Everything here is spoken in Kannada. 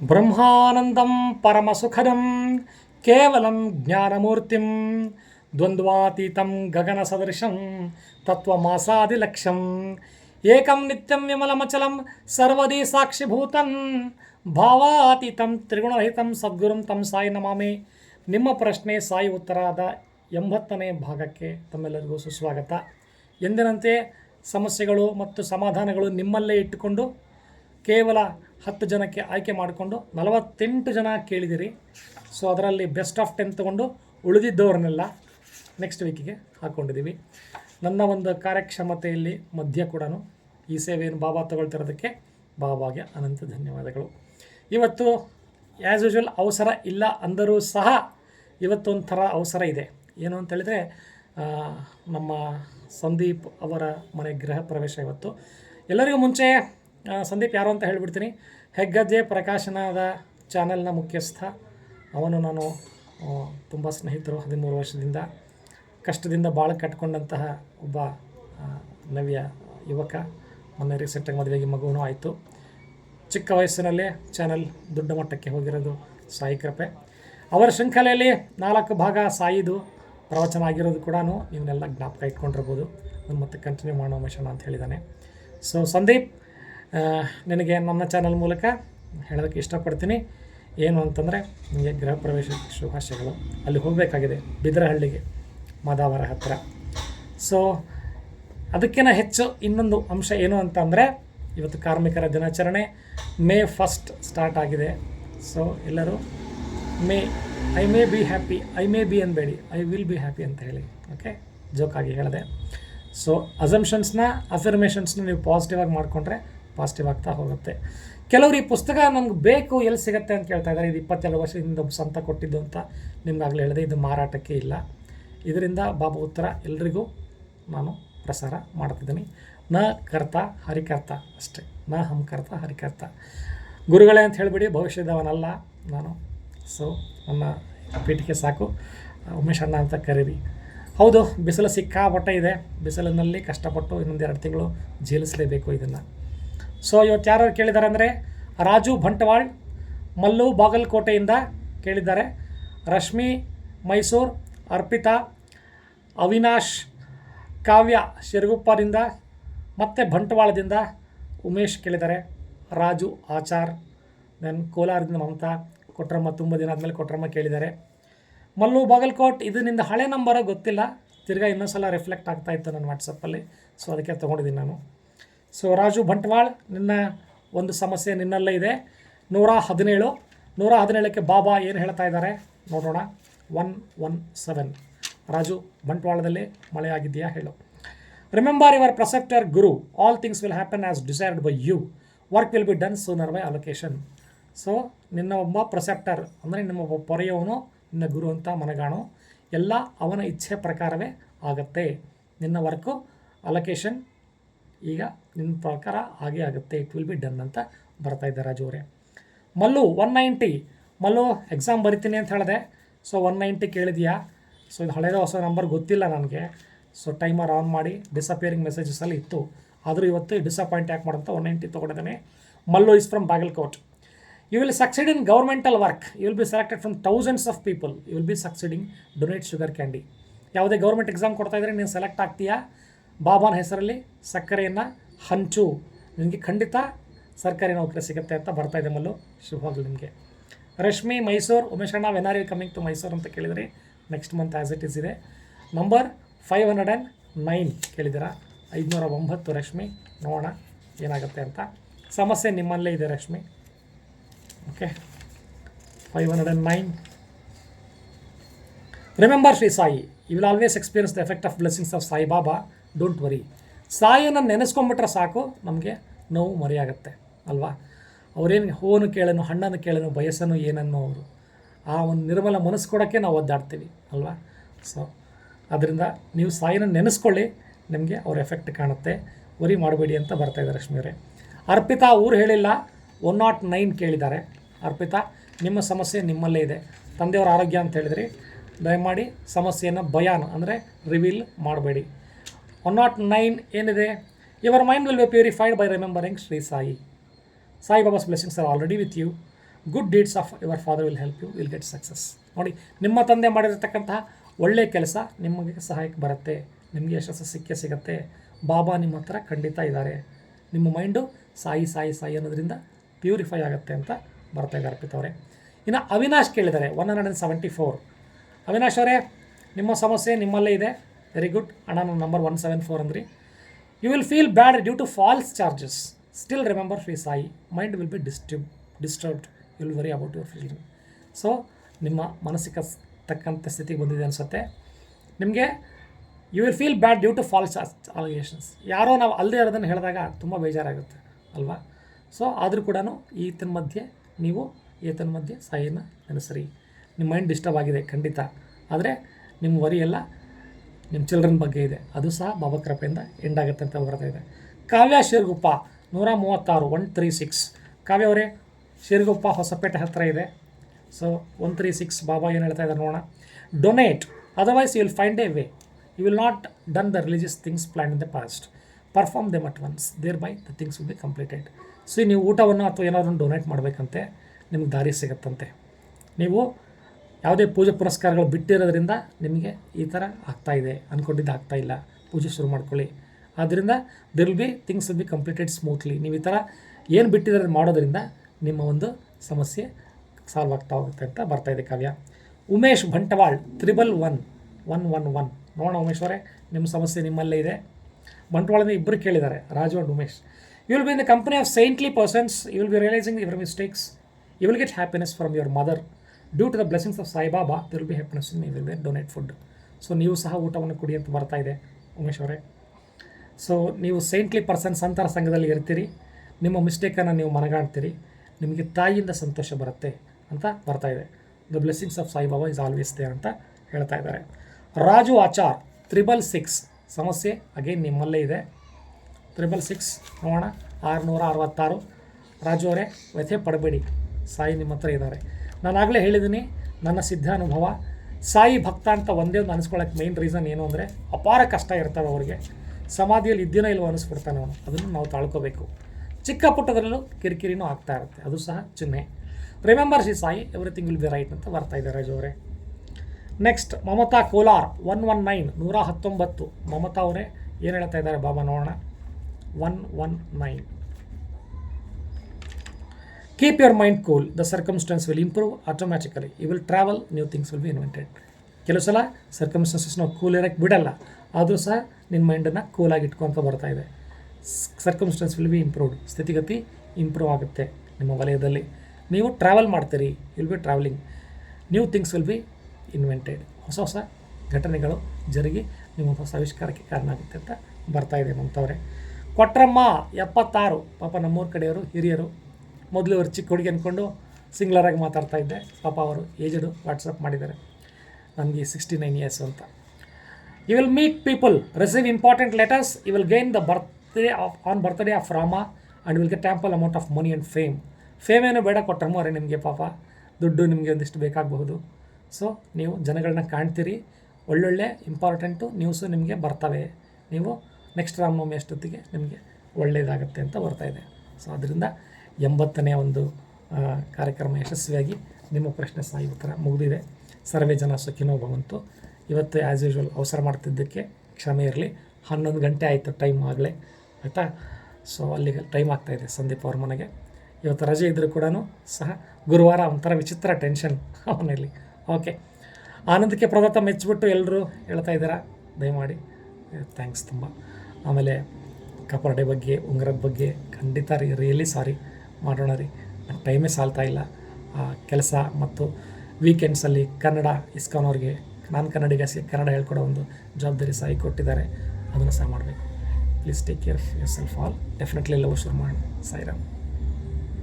ಬ್ರಹ್ಮಾನಂದಂ ಪರಮಸುಖದಂ ಕೇವಲಂ ಜ್ಞಾನಮೂರ್ತಿಂ ದ್ವಂದ್ವಾತೀತಂ ಗಗನಸದೃಶಂ ತತ್ವಮಾಸಾದಿಲಕ್ಷ್ಯಂ ಏಕಂ ನಿತ್ಯಂ ವಿಮಲಮಚಲಂ ಸರ್ವದಿ ಸಾಕ್ಷಿಭೂತಂ ಭಾವಾತೀತಂ ತ್ರಿಗುಣರಹಿತಂ ಸದ್ಗುರುಂ ತಂ ಸಾಯಿ ನಮಾಮಿ ನಿಮ್ಮ ಪ್ರಶ್ನೆ ಸಾಯಿ ಉತ್ತರಾದ ಎಂಬತ್ತನೇ ಭಾಗಕ್ಕೆ ತಮ್ಮೆಲ್ಲರಿಗೂ ಸುಸ್ವಾಗತ ಎಂದಿನಂತೆ ಸಮಸ್ಯೆಗಳು ಮತ್ತು ಸಮಾಧಾನಗಳು ನಿಮ್ಮಲ್ಲೇ ಇಟ್ಟುಕೊಂಡು ಕೇವಲ ಹತ್ತು ಜನಕ್ಕೆ ಆಯ್ಕೆ ಮಾಡಿಕೊಂಡು ನಲವತ್ತೆಂಟು ಜನ ಕೇಳಿದಿರಿ. ಸೊ ಅದರಲ್ಲಿ ಬೆಸ್ಟ್ ಆಫ್ ಟೆನ್ ತೊಗೊಂಡು ಉಳಿದಿದ್ದವ್ರನ್ನೆಲ್ಲ ನೆಕ್ಸ್ಟ್ ವೀಕಿಗೆ ಹಾಕ್ಕೊಂಡಿದ್ದೀವಿ ನನ್ನ ಒಂದು ಕಾರ್ಯಕ್ಷಮತೆಯಲ್ಲಿ ಮಧ್ಯ ಕೂಡ ಈ ಸೇವೆಯನ್ನು ಬಾಬಾ ತಗೊಳ್ತಿರೋದಕ್ಕೆ ಬಾಬಾಗೆ ಅನಂತ ಧನ್ಯವಾದಗಳು. ಇವತ್ತು ಆ್ಯಸ್ ಯೂಶುವಲ್ ಅವಸರ ಇಲ್ಲ ಅಂದರೂ ಸಹ ಇವತ್ತೊಂಥರ ಅವಸರ ಇದೆ. ಏನು ಅಂತ ಹೇಳಿದ್ರೆ ನಮ್ಮ ಸಂದೀಪ್ ಅವರ ಮನೆ ಗೃಹ ಪ್ರವೇಶ ಇವತ್ತು. ಎಲ್ಲರಿಗೂ ಮುಂಚೆ ಸಂದೀಪ್ ಯಾರು ಅಂತ ಹೇಳಿಬಿಡ್ತೀನಿ. ಹೆಗ್ಗಜ್ಜೆ ಪ್ರಕಾಶನದ ಚಾನೆಲ್ನ ಮುಖ್ಯಸ್ಥ. ಅವನು ನಾನು ತುಂಬ ಸ್ನೇಹಿತರು ಹದಿಮೂರು ವರ್ಷದಿಂದ. ಕಷ್ಟದಿಂದ ಬಾಳ ಕಟ್ಕೊಂಡಂತಹ ಒಬ್ಬ ನವ್ಯ ಯುವಕ. ಮೊನ್ನೆ ರೀಸೆಂಟಾಗಿ ಮದುವೆಗೆ ಮಗುವೂ ಆಯಿತು. ಚಿಕ್ಕ ವಯಸ್ಸಿನಲ್ಲೇ ಚಾನಲ್ ದೊಡ್ಡ ಮಟ್ಟಕ್ಕೆ ಹೋಗಿರೋದು ಸಾಯಿ ಕೃಪೆ. ಅವರ ಶೃಂಖಲೆಯಲ್ಲಿ ನಾಲ್ಕು ಭಾಗ ಸಾಯಿದು ಪ್ರವಚನ ಆಗಿರೋದು ಕೂಡ ಇವನ್ನೆಲ್ಲ ಜ್ಞಾಪಕ ಇಟ್ಕೊಂಡಿರ್ಬೋದು. ಮತ್ತು ಕಂಟಿನ್ಯೂ ಮಾಡೋ ಮಿಷನ್ ಅಂತ ಹೇಳಿದ್ದಾನೆ ಸೊ ಸಂದೀಪ್ ನಿನಗೆ ನನ್ನ ಚಾನಲ್ ಮೂಲಕ ಹೇಳೋದಕ್ಕೆ ಇಷ್ಟಪಡ್ತೀನಿ. ಏನು ಅಂತಂದರೆ, ನಿಮಗೆ ಗೃಹ ಪ್ರವೇಶ ಶುಭಾಶಯಗಳು. ಅಲ್ಲಿ ಹೋಗಬೇಕಾಗಿದೆ, ಬಿದರಹಳ್ಳಿಗೆ, ಮಾದಾವರ ಹತ್ತಿರ ಸೊ ಅದಕ್ಕಿಂತ ಹೆಚ್ಚು ಇನ್ನೊಂದು ಅಂಶ ಏನು ಅಂತಂದರೆ, ಇವತ್ತು ಕಾರ್ಮಿಕರ ದಿನಾಚರಣೆ ಮೇ ಫಸ್ಟ್ ಸ್ಟಾರ್ಟ್ ಆಗಿದೆ. ಸೊ ಎಲ್ಲರೂ, may I may be happy I may be ಅನ್ಬೇಡಿ I will be happy ಅಂತ ಹೇಳಿ. ಓಕೆ ಜೋಕಾಗಿ ಹೇಳಿದೆ. ಸೊ ಅಸಂಪ್ಷನ್ಸ್ನ ಅಫರ್ಮೇಷನ್ಸ್ನ ನೀವು ಪಾಸಿಟಿವ್ ಆಗಿ ಮಾಡಿಕೊಂಡ್ರೆ ಪಾಸಿಟಿವ್ ಆಗ್ತಾ ಹೋಗುತ್ತೆ. ಕೆಲವರು ಈ ಪುಸ್ತಕ ನನಗೆ ಬೇಕು ಎಲ್ಲಿ ಸಿಗುತ್ತೆ ಅಂತ ಕೇಳ್ತಾ ಇದ್ದಾರೆ. ಇದು ಇಪ್ಪತ್ತೆರಡು ವರ್ಷದಿಂದ ಸಂತ ಕೊಟ್ಟಿದ್ದು ಅಂತ ನಿಮ್ಗಾಗಲೇ ಹೇಳಿದೆ. ಇದು ಮಾರಾಟಕ್ಕೆ ಇಲ್ಲ. ಇದರಿಂದ ಬಾಬು ಉತ್ತರ ಎಲ್ರಿಗೂ ನಾನು ಪ್ರಸಾರ ಮಾಡ್ತಿದ್ದೀನಿ. ನ ಕರ್ತ ಹರಿಕರ್ತ ಅಷ್ಟೇ. ನ ಹಂಕರ್ತ ಹರಿಕರ್ತ. ಗುರುಗಳೇ ಅಂತ ಹೇಳಿಬಿಡಿ ಭವಿಷ್ಯದವನಲ್ಲ ನಾನು. ಸೊ ನನ್ನ ಪೀಠಿಗೆ ಸಾಕು. ಉಮೇಶ್ ಅಣ್ಣ ಅಂತ ಕರೀರಿ. ಹೌದು, ಬಿಸಿಲು ಸಿಕ್ಕಾಪಟ್ಟೆ ಇದೆ. ಬಿಸಿಲಿನಲ್ಲಿ ಕಷ್ಟಪಟ್ಟು ಇನ್ನೊಂದು ಎರಡು ತಿಂಗಳು ಜೀಲಿಸಲೇಬೇಕು ಇದನ್ನು. ಸೊ ಇವತ್ತು ಯಾರು ಕೇಳಿದ್ದಾರೆ ಅಂದರೆ ರಾಜು ಬಂಟವಾಳ್, ಮಲ್ಲು ಬಾಗಲಕೋಟೆಯಿಂದ ಕೇಳಿದ್ದಾರೆ. ರಶ್ಮಿ, ಮೈಸೂರು, ಅರ್ಪಿತಾ, ಅವಿನಾಶ್, ಕಾವ್ಯ ಶಿರಗುಪ್ಪದಿಂದ ಮತ್ತು ಬಂಟ್ವಾಳದಿಂದ ಉಮೇಶ್ ಕೇಳಿದ್ದಾರೆ. ರಾಜು ಆಚಾರ್ ನನ್ನ ಕೋಲಾರದಿಂದ ಮಮತಾ, ಕೊಟ್ರಮ್ಮ ತುಂಬ ದಿನ ಆದಮೇಲೆ ಕೊಟ್ರಮ್ಮ ಕೇಳಿದ್ದಾರೆ. ಮಲ್ಲು ಬಾಗಲ್ಕೋಟ್ ಇದು ನಿಂದ ಹಳೆ ನಂಬರ ಗೊತ್ತಿಲ್ಲ. ತಿರ್ಗಾ ಇನ್ನೊಂದು ಸಲ ರಿಫ್ಲೆಕ್ಟ್ ಆಗ್ತಾ ಇತ್ತು ನನ್ನ ವಾಟ್ಸಪ್ಪಲ್ಲಿ ಸೊ ಅದಕ್ಕೆ ತೊಗೊಂಡಿದ್ದೀನಿ ನಾನು. ಸೊ ರಾಜು ಬಂಟ್ವಾಳ್, ನಿನ್ನ ಒಂದು ಸಮಸ್ಯೆ ನಿನ್ನಲ್ಲೇ ಇದೆ. ನೂರ ಹದಿನೇಳು. ನೂರ ಹದಿನೇಳಕ್ಕೆ ಬಾಬಾ ಏನು ಹೇಳ್ತಾ ಇದ್ದಾರೆ? ನೋಡೋಣ. One one seven. ರಾಜು ಬಂಟ್ವಾಳದಲ್ಲಿ ಮಳೆಯಾಗಿದೆಯಾ ಹೇಳು. Remember your preceptor guru all things will happen as decided by you work will be done sooner by allocation so ನಿನ್ನ ಒಬ್ಬ ಪ್ರೊಸೆಪ್ಟರ್ ಅಂದರೆ ನಿಮ್ಮ ಒಬ್ಬ ಪೊರೆಯವನು, ನಿನ್ನ ಗುರು ಅಂತ ಮನಗಾಣು. ಎಲ್ಲ ಅವನ ಇಚ್ಛೆ ಪ್ರಕಾರವೇ ಆಗುತ್ತೆ. ನಿನ್ನ ವರ್ಕು ಅಲೊಕೇಶನ್ ಈಗ ನಿನ್ನ ಪ್ರಕಾರ ಹಾಗೆ ಆಗುತ್ತೆ ಇಟ್ ವಿಲ್ ಬಿ ಡನ್ ಅಂತ ಬರ್ತಾ ಇದ್ದಾರೆ ರಾಜು ಅವರೇ. Mallu one ninety Mallu exam ಬರಿತೀನಿ ಅಂತ ಹೇಳಿದೆ. ಸೊ ಒನ್ ನೈಂಟಿ ಕೇಳಿದೆಯಾ? ಸೊ ಇದು ಹಳೆಯದ ಹೊಸ ನಂಬರ್ ಗೊತ್ತಿಲ್ಲ ನನಗೆ. ಸೊ ಟೈಮರ್ ಆನ್ ಮಾಡಿ ಡಿಸಪಿಯರಿಂಗ್ ಮೆಸೇಜಸಲ್ಲಿ ಇತ್ತು. ಆದರೂ ಇವತ್ತು ಡಿಸಪಾಯಿಂಟ್ ಯಾಕೆ ಮಾಡೋಂಥ one ninety ತೊಗೊಂಡಿದ್ದಾನೆ. Mallu is from Bagalkot. You will succeed in governmental work you will be selected from thousands of people you will be succeeding donate sugar candy ಯಾವುದೇ ಗೌರ್ಮೆಂಟ್ ಎಕ್ಸಾಮ್ ಕೊಡ್ತಾ ಇದ್ರೆ ನೀನು ಸೆಲೆಕ್ಟ್ ಆಗ್ತೀಯಾ? ಬಾಬಾನ ಹೆಸರಲ್ಲಿ ಸಕ್ಕರೆಯನ್ನು ಹಂಚು. ನಿಮಗೆ ಖಂಡಿತ ಸರ್ಕಾರಿ ನೌಕರಿ ಸಿಗುತ್ತೆ ಅಂತ ಬರ್ತಾ ಇದೆ ಮಲ್ಲು. ಶುಭವಾಗಲಿ ನಿಮಗೆ. Rashmi, Mysuru ಉಮೇಶಣ್ಣ when are you coming to Mysuru ಅಂತ ಕೇಳಿದ್ರಿ. Next month as it is ಇದೆ. Number five hundred and nine ಕೇಳಿದ್ದೀರಾ? ಐದುನೂರ ಒಂಬತ್ತು ರಶ್ಮಿ. ನೋಡೋಣ ಏನಾಗುತ್ತೆ ಅಂತ. ಸಮಸ್ಯೆ ನಿಮ್ಮಲ್ಲೇ ಇದೆ Rashmi. Okay five hundred and nine remember Shri Sai you will always experience the effect of blessings of Sai Baba don't worry ಸಾಯನ್ನು ನೆನೆಸ್ಕೊಂಬಿಟ್ರೆ ಸಾಕು, ನಮಗೆ ನೋವು ಮರೆಯಾಗತ್ತೆ, ಅಲ್ವಾ? ಅವರೇನು ಹೂವನ್ನು ಕೇಳನು, ಹಣ್ಣನ್ನು ಕೇಳನು ಬಯಸನು ಏನನ್ನೋ ಅವರು, ಆ ಒಂದು ನಿರ್ಮಲ ಮನಸ್ಸು ಕೊಡೋಕ್ಕೆ ನಾವು ಒದ್ದಾಡ್ತೀವಿ, ಅಲ್ವಾ? ಸೊ ಅದರಿಂದ ನೀವು ಸಾಯಿನ ನೆನೆಸ್ಕೊಳ್ಳಿ, ನಿಮಗೆ ಅವ್ರ ಎಫೆಕ್ಟ್ ಕಾಣುತ್ತೆ. ವರಿ ಮಾಡಬೇಡಿ ಅಂತ ಬರ್ತಾ ಇದ್ದಾರೆ ರಶ್ಮಿಯವರೇ ಅರ್ಪಿತಾ ಊರು ಹೇಳಿಲ್ಲ ಒನ್ ನಾಟ್ ನೈನ್ ಕೇಳಿದ್ದಾರೆ. ಅರ್ಪಿತಾ, ನಿಮ್ಮ ಸಮಸ್ಯೆ ನಿಮ್ಮಲ್ಲೇ ಇದೆ. ತಂದೆಯವರ ಆರೋಗ್ಯ ಅಂತ ಹೇಳಿದ್ರಿ. ದಯಮಾಡಿ ಸಮಸ್ಯೆಯನ್ನು ಬಯಾನ್ ಅಂದರೆ ರಿವೀಲ್ ಮಾಡಬೇಡಿ. ಒನ್ ನಾಟ್ ನೈನ್ ಏನಿದೆ? Your mind will be purified by remembering Shri Sai Sai Baba's blessings are already with you good deeds of your father will help you will get success ನೋಡಿ, ನಿಮ್ಮ ತಂದೆ ಮಾಡಿರತಕ್ಕಂತಹ ಒಳ್ಳೆಯ ಕೆಲಸ ನಿಮಗೆ ಸಹಾಯಕ್ಕೆ ಬರುತ್ತೆ. ನಿಮಗೆ ಯಶಸ್ಸು ಸಿಕ್ಕೇ ಸಿಗುತ್ತೆ. ಬಾಬಾ ನಿಮ್ಮ ಹತ್ರ ಖಂಡಿತ ಇದ್ದಾರೆ. ನಿಮ್ಮ ಮೈಂಡು ಸಾಯಿ ಸಾಯಿ ಸಾಯಿ ಅನ್ನೋದರಿಂದ ಪ್ಯೂರಿಫೈ ಆಗುತ್ತೆ ಅಂತ ಬರ್ತಾ ಇದ್ದಾರೆ ಅವರೇ. ಇನ್ನು ಅವಿನಾಶ್ ಕೇಳಿದ್ದಾರೆ one hundred and seventy four Avinash ಅವರೇ, ನಿಮ್ಮ ಸಮಸ್ಯೆ ನಿಮ್ಮಲ್ಲೇ ಇದೆ. ವೆರಿ ಗುಡ್ ಅಣ್ಣ ನನ್ನ ನಂಬರ್ ಒನ್ ಸೆವೆನ್ ಫೋರ್ ಅಂದ್ರಿ. You will feel bad due to false charges still remember Shri Sai mind will be disturb disturbed you will worry about your feeling so ನಿಮ್ಮ ಮಾನಸಿಕ ಸ್- ತಕ್ಕಂಥ ಸ್ಥಿತಿಗೆ ಬಂದಿದೆ ಅನಿಸುತ್ತೆ. ನಿಮಗೆ you will feel bad due to false allegations ಯಾರೋ ನಾವು ಅಲ್ಲದೆ ಇರೋದನ್ನು ಹೇಳಿದಾಗ ತುಂಬ ಬೇಜಾರಾಗುತ್ತೆ, ಅಲ್ವಾ? ಸೊ ಆದರೂ ಕೂಡ ಈತನ ಮಧ್ಯೆ ನೀವು ಈತನ ಮಧ್ಯೆ ಸಾಯಿನ ನೆನೆಸ್ರಿ. ನಿಮ್ಮ ಮೈಂಡ್ ಡಿಸ್ಟರ್ಬ್ ಆಗಿದೆ, ಖಂಡಿತ. ಆದರೆ, ನಿಮ್ಮ ವರಿ ಎಲ್ಲ ನಿಮ್ಮ ಚಿಲ್ಡ್ರನ್ ಬಗ್ಗೆ ಇದೆ. ಅದು ಸಹ ಬಾಬಾ ಕೃಪೆಯಿಂದ ಎಂಡ್ ಆಗುತ್ತೆ ಅಂತ ಬರ್ತಾ ಇದೆ. ಕಾವ್ಯ ಶಿರ್ಗುಪ್ಪ ನೂರ ಮೂವತ್ತಾರು ಒನ್ ತ್ರೀ ಸಿಕ್ಸ್ ಕಾವ್ಯ ಅವರೇ, ಶಿರ್ಗುಪ್ಪ ಹೊಸಪೇಟೆ ಹತ್ತಿರ ಇದೆ. So one three six Baba ಏನು ಹೇಳ್ತಾ ಇದ್ದಾರೆ ನೋಡೋಣ. Donate otherwise you will find a way you will not done the religious things plan in the past perform them at once thereby the things will be completed so ನೀವು ಊಟವನ್ನು ಅಥವಾ ಏನಾದರೂ ಡೊನೇಟ್ ಮಾಡಬೇಕಂತೆ, ನಿಮ್ಗೆ ದಾರಿ ಸಿಗುತ್ತಂತೆ. ನೀವು ಯಾವುದೇ ಪೂಜೆ ಪುರಸ್ಕಾರಗಳು ಬಿಟ್ಟಿರೋದ್ರಿಂದ ನಿಮಗೆ ಈ ಥರ ಆಗ್ತಾಯಿದೆ ಅಂದ್ಕೊಂಡಿದ್ದು ಆಗ್ತಾಯಿಲ್ಲ ಪೂಜೆ ಶುರು ಮಾಡ್ಕೊಳ್ಳಿ. ಆದ್ದರಿಂದ there'll be things will be completed smoothly ನೀವು ಈ ಥರ ಏನು ಬಿಟ್ಟಿದ್ರೆ ಮಾಡೋದ್ರಿಂದ ನಿಮ್ಮ ಒಂದು ಸಮಸ್ಯೆ ಸಾಲ್ವ್ ಆಗ್ತಾ ಹೋಗುತ್ತೆ ಅಂತ ಬರ್ತಾ ಇದೆ Kavya. Umesh Bantwal triple one one one one ನೋಡೋಣ ಉಮೇಶ್ ಅವರೇ, ನಿಮ್ಮ ಸಮಸ್ಯೆ ನಿಮ್ಮಲ್ಲೇ ಇದೆ. ಬಂಟವಾಳದಿಂದ ಇಬ್ಬರು ಕೇಳಿದ್ದಾರೆ, Raju and Umesh. You will be in the company of saintly persons you will be realising your mistakes you will get happiness from your mother due to the blessings of Saibaba there'll be happiness in will donate food so ನೀವು ಸಹ ಊಟವನ್ನು ಕುಡಿ ಅಂತ ಬರ್ತಾ ಇದೆ, ಉಮೇಶ್ ಅವರೇ. ಸೊ ನೀವು ಸೈಂಟ್ಲಿ ಪರ್ಸನ್ ಸಂತರ ಸಂಘದಲ್ಲಿ ಇರ್ತೀರಿ. ನಿಮ್ಮ ಮಿಸ್ಟೇಕನ್ನು ನೀವು ಮನಗಾಣ್ತೀರಿ. ನಿಮಗೆ ತಾಯಿಯಿಂದ ಸಂತೋಷ ಬರುತ್ತೆ ಅಂತ ಬರ್ತಾ ಇದೆ. The blessings of Saibaba is always there ಅಂತ ಹೇಳ್ತಾ ಇದ್ದಾರೆ. ರಾಜು ಆಚಾರ್ ತ್ರಿಬಲ್ ಸಿಕ್ಸ್ ಸಮಸ್ಯೆ ಅಗೇನ್ ನಿಮ್ಮಲ್ಲೇ ಇದೆ. ತ್ರಿಬಲ್ ಸಿಕ್ಸ್ ನೋಡೋಣ. ಆರುನೂರ ಅರವತ್ತಾರು. ರಾಜು ಅವರೇ, ವ್ಯಥೆ ಪಡಬೇಡಿ. ಸಾಯಿ ನಿಮ್ಮ ಹತ್ರ ಇದ್ದಾರೆ. ನಾನು ಆಗಲೇ ಹೇಳಿದ್ದೀನಿ ನನ್ನ ಸಿದ್ಧ ಅನುಭವ ಸಾಯಿ ಭಕ್ತ ಅಂತ ಒಂದೇ ಒಂದು ಅನಿಸ್ಕೊಳ್ಳೋಕೆ ಮೈನ್ ರೀಸನ್ ಏನು ಅಂದರೆ ಅಪಾರ ಕಷ್ಟ ಇರ್ತವೆ ಅವರಿಗೆ. ಸಮಾಧಿಯಲ್ಲಿ ಇದ್ದೀನೋ ಇಲ್ಲವೋ ಅನಿಸ್ಬಿಡ್ತಾನೆ ಅವನು. ಅದನ್ನು ನಾವು ತಾಳ್ಕೋಬೇಕು. ಚಿಕ್ಕ ಪುಟ್ಟದರಲ್ಲೂ ಕಿರಿಕಿರಿನೂ ಆಗ್ತಾ ಇರುತ್ತೆ. ಅದು ಸಹ ಚಿಹ್ನೆ. Remember Shri Sai everything will be right ಅಂತ ಬರ್ತಾ ಇದ್ದಾರೆ ರಾಜು ಅವರೇ. Next Mamata Kolar one one nine ನೂರ ಹತ್ತೊಂಬತ್ತು. ಮಮತಾ ಅವರೇ ಏನು ಹೇಳ್ತಾ ಇದ್ದಾರೆ? ಬಾಬಾ ನೋಡೋಣ. One one nine keep your mind cool the circumstances will improve automatically you will travel new things will be invented ಕೆಲವು ಸಲ ಸರ್ಕಮ್ಸ್ಟೆನ್ಸಸ್ ನಾವು ಕೂಲ್ ಇರೋಕ್ಕೆ ಬಿಡಲ್ಲ. ಆದರೂ ಸಹ ನಿನ್ನ ಮೈಂಡನ್ನು ಕೂಲಾಗಿ ಇಟ್ಕೊತ ಬರ್ತಾ ಇದೆ. ಸರ್ಕಮ್ಸ್ಟೆನ್ಸ್ ವಿಲ್ ಬಿ ಇಂಪ್ರೂವ್ಡ್ ಸ್ಥಿತಿಗತಿ ಇಂಪ್ರೂವ್ ಆಗುತ್ತೆ ನಿಮ್ಮ ವಲಯದಲ್ಲಿ. ನೀವು ಟ್ರಾವೆಲ್ ಮಾಡ್ತೀರಿ. Will be travelling new things will be invented ಹೊಸ ಹೊಸ ಘಟನೆಗಳು ಜರುಗಿ ನಿಮ್ಮ ಹೊಸ ಆವಿಷ್ಕಾರಕ್ಕೆ ಕಾರಣ ಆಗುತ್ತೆ ಅಂತ ಬರ್ತಾ ಇದೆ ಮಮತವ್ರೆ ಕೊಟ್ರಮ್ಮ ಎಪ್ಪತ್ತಾರು. ಪಾಪ ನಮ್ಮೂರ ಕಡೆಯವರು, ಹಿರಿಯರು ಮೊದಲು ಅವರು ಚಿಕ್ಕ ಹುಡುಗಿ ಅಂದ್ಕೊಂಡು ಸಿಂಗ್ಲರಾಗಿ ಮಾತಾಡ್ತಾ ಇದ್ದೆ. ಪಾಪ ಅವರು ಏಜಡು ವಾಟ್ಸಪ್ ಮಾಡಿದ್ದಾರೆ. ನನಗೆ ಸಿಕ್ಸ್ಟಿ ನೈನ್ ಇಯರ್ಸ್ ಅಂತ you will meet people receive important letters you will gain the birthday of on birthday of Rama and ವಿಲ್ಗೆ temple amount of money and fame fame ಏನು ಬೇಡ ಕೊಟ್ಟರೆ ಅವರೇ ನಿಮಗೆ ಪಾಪ. ದುಡ್ಡು ನಿಮಗೆ ಒಂದಿಷ್ಟು ಬೇಕಾಗಬಹುದು. ಸೊ ನೀವು ಜನಗಳನ್ನ ಕಾಣ್ತೀರಿ. ಒಳ್ಳೊಳ್ಳೆ ಇಂಪಾರ್ಟೆಂಟು ನ್ಯೂಸು ನಿಮಗೆ ಬರ್ತವೆ. ನೀವು ನೆಕ್ಸ್ಟ್ ರಾಮನವಮಿ ಅಷ್ಟೊತ್ತಿಗೆ ನಿಮಗೆ ಒಳ್ಳೆಯದಾಗುತ್ತೆ ಅಂತ ಬರ್ತಾ ಇದೆ. ಸೊ ಅದರಿಂದ ಎಂಬತ್ತನೇ ಒಂದು ಕಾರ್ಯಕ್ರಮ ಯಶಸ್ವಿಯಾಗಿ ನಿಮ್ಮ ಪ್ರಶ್ನೆ ಸಹ ಉತ್ತರ ಮುಗಿದಿದೆ. ಸರ್ವೇ ಜನ ಸುಖಿನೋ ಭವಂತು. ಇವತ್ತು ಆ್ಯಸ್ ಯೂಶ್ವಲ್ ಅವಸರ ಮಾಡ್ತಿದ್ದಕ್ಕೆ ಕ್ಷಮೆ ಇರಲಿ. ಹನ್ನೊಂದು ಗಂಟೆ ಆಯಿತು ಟೈಮ್ ಆಗಲೇ. ಆಯಿತಾ? ಸೊ ಅಲ್ಲಿಗೆ ಟೈಮ್ ಆಗ್ತಾಯಿದೆ ಸಂದೀಪ್ ಅವ್ರ ಮನೆಗೆ. ಇವತ್ತು ರಜೆ ಇದ್ದರೂ ಕೂಡ ಸಹ ಗುರುವಾರ ಒಂಥರ ವಿಚಿತ್ರ ಟೆನ್ಷನ್ ಅವನಲ್ಲಿ ಓಕೆ ಆನಂದಕ್ಕೆ ಪ್ರದತ್ತ ಮೆಚ್ಚಿಬಿಟ್ಟು ಎಲ್ಲರೂ ಹೇಳ್ತಾ ಇದ್ದೀರಾ? ದಯಮಾಡಿ. ಥ್ಯಾಂಕ್ಸ್ ತುಂಬ. ಆಮೇಲೆ ಕಪರ್ಡೆ ಬಗ್ಗೆ, ಉಂಗುರದ ಬಗ್ಗೆ ಖಂಡಿತ ರಿಯಲಿ ಸಾರಿ ಮಾಡೋಣ ರೀ. ಟೈಮೇ ಸಾಲ್ತಾ ಇಲ್ಲ. ಕೆಲಸ ಮತ್ತು ವೀಕೆಂಡ್ಸಲ್ಲಿ ಕನ್ನಡ ಇಸ್ಕಾನ್ ಅವ್ರಿಗೆ, ನಾನು ಕನ್ನಡಿಗಸಿ ಕನ್ನಡ ಹೇಳ್ಕೊಡೋ ಒಂದು ಜವಾಬ್ದಾರಿ ಸಹ ಕೊಟ್ಟಿದ್ದಾರೆ. ಅದನ್ನು ಸಹ ಮಾಡಬೇಕು. Please take care yourself all definitely love ಶುರು ಮಾಡಿ ಸಾಯಿರಾಮ್.